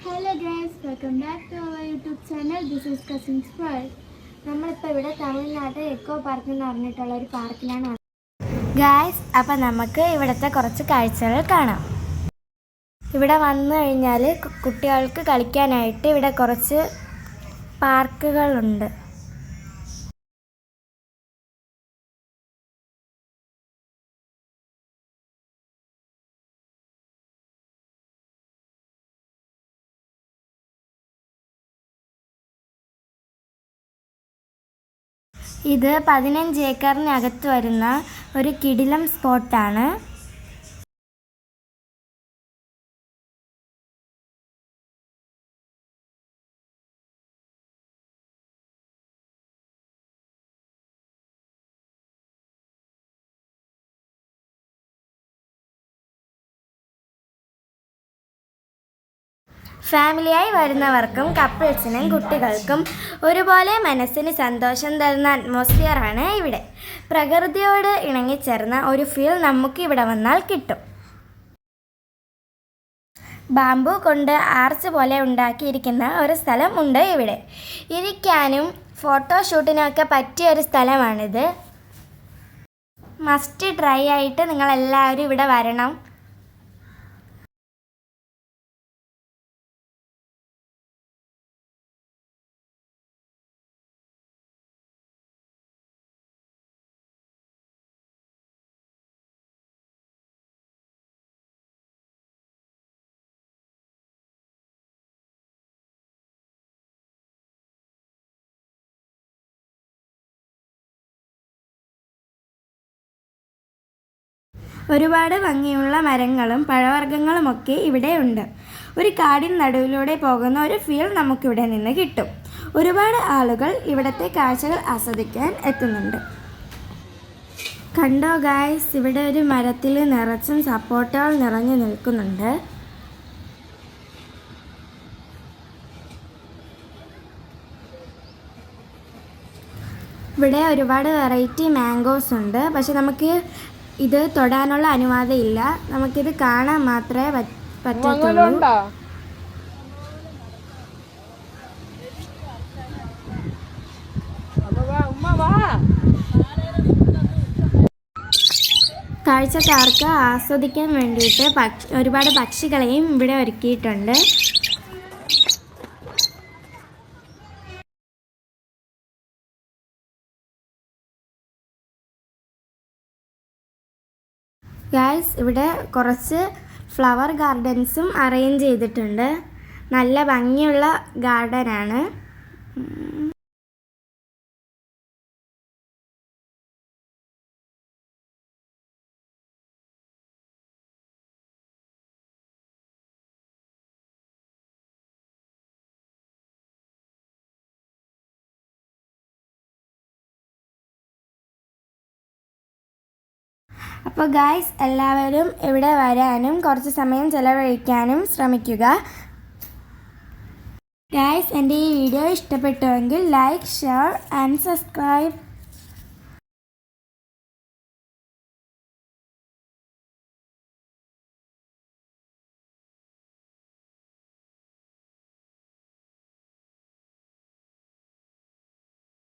Hello guys welcome back to our YouTube channel this is cousins world നമ്മളിപ്പോൾ ഇവിടെ Tamil Nadu echo park എന്ന് പറഞ്ഞിട്ടുള്ള ഒരു പാർക്കിലാണ് ഗായ്സ് അപ്പം നമുക്ക് ഇവിടുത്തെ കുറച്ച് കാഴ്ചകൾ കാണാം. ഇവിടെ വന്നു കഴിഞ്ഞാൽ കുട്ടികൾക്ക് കളിക്കാനായിട്ട് ഇവിടെ കുറച്ച് പാർക്കുകളുണ്ട് ഇത് പതിനഞ്ച് ഏക്കറിനകത്ത് വരുന്ന ഒരു കിടിലം സ്പോട്ടാണ്. ഫാമിലിയായി വരുന്നവർക്കും കപ്പിൾസിനും കുട്ടികൾക്കും ഒരുപോലെ മനസ്സിന് സന്തോഷം തരുന്ന അറ്റ്മോസ്ഫിയറാണ് ഇവിടെ. പ്രകൃതിയോട് ഇണങ്ങിച്ചേർന്ന ഒരു ഫീൽ നമുക്ക് ഇവിടെ വന്നാൽ കിട്ടും. ബാമ്പു കൊണ്ട് ആർച്ച് പോലെ ഉണ്ടാക്കിയിരിക്കുന്ന ഒരു സ്ഥലം ഉണ്ട് ഇവിടെ. ഇരിക്കാനും ഫോട്ടോഷൂട്ടിനൊക്കെ പറ്റിയ ഒരു സ്ഥലമാണിത്. മസ്റ്റ് ട്രൈ ആയിട്ട് നിങ്ങളെല്ലാവരും ഇവിടെ വരണം. ഒരുപാട് ഭംഗിയുള്ള മരങ്ങളും പഴവർഗങ്ങളുമൊക്കെ ഇവിടെയുണ്ട് ഒരു കാടിൻ നടുവിലൂടെ പോകുന്ന ഒരു ഫീൽ നമുക്കിവിടെ നിന്ന് കിട്ടും. ഒരുപാട് ആളുകൾ ഇവിടുത്തെ കാഴ്ചകൾ ആസ്വദിക്കാൻ എത്തുന്നുണ്ട്. കണ്ടോ ഗായ്സ് ഇവിടെ ഒരു മരത്തിൽ നിറച്ചും സപ്പോർട്ടുകൾ നിറഞ്ഞു നിൽക്കുന്നുണ്ട്. ഇവിടെ ഒരുപാട് വെറൈറ്റി മാംഗോസ് ഉണ്ട്. പക്ഷെ നമുക്ക് ഇത് തൊടാനുള്ള അനുവാദം ഇല്ല നമുക്കിത് കാണാൻ മാത്രമേ പറ്റ- പറ്റത്തുള്ളൂ. കാഴ്ചക്കാർക്ക് ആസ്വദിക്കാൻ വേണ്ടിയിട്ട് പക്ഷി ഒരുപാട് പക്ഷികളെയും ഇവിടെ ഒരുക്കിയിട്ടുണ്ട്. ഗായ്സ് ഇവിടെ കുറച്ച് ഫ്ലവർ ഗാർഡൻസും അറേഞ്ച് ചെയ്തിട്ടുണ്ട്. നല്ല ഭംഗിയുള്ള ഗാർഡനാണ് അപ്പോൾ ഗായ്സ് എല്ലാവരും ഇവിടെ വരാനും കുറച്ച് സമയം ചിലവഴിക്കാനും ശ്രമിക്കുക. ഗായ്സ് എന്റെ ഈ വീഡിയോ ഇഷ്ടപ്പെട്ടുവെങ്കിൽ ലൈക്ക് ഷെയർ ആൻഡ് സബ്സ്ക്രൈബ്